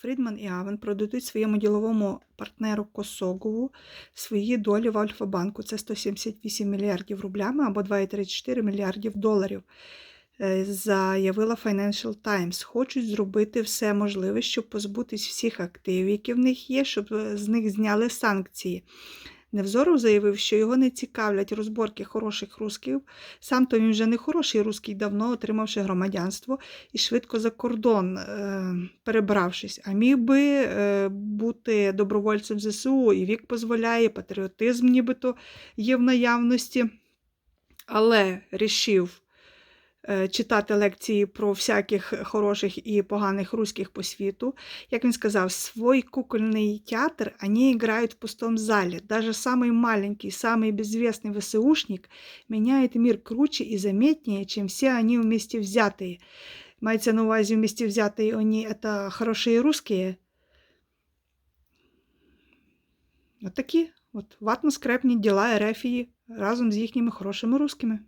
Фрідман і Авен продадуть своєму діловому партнеру Косогову свої долі в Альфа-банку. Це 178 мільярдів рублями або 2,34 мільярдів доларів. Е, Заявила Financial Times. Хочуть зробити все можливе, щоб позбутись всіх активів, які в них є, щоб е, з них зняли санкції. Невзоров заявив, що його не цікавлять розборки хороших русків. Сам то він вже не хороший русський, давно отримавши громадянство і швидко за кордон е, перебравшись. А міг би е, бути добровольцем ЗСУ, і вік дозволяє, патріотизм нібито є в наявності. Але рішив читати лекції про всяких хороших і поганих русських по світу. Як він сказав, свой кукольный театр они играют в пустом зале. Даже самый маленький, самый безвестный ВСУшник меняет мир круче и заметнее, чем все они вместе взятые. Мається на увазі вместе взятые они это хорошие русские. От такі от ватно-скрепні діла Ерефії разом з їхніми хорошими русскими.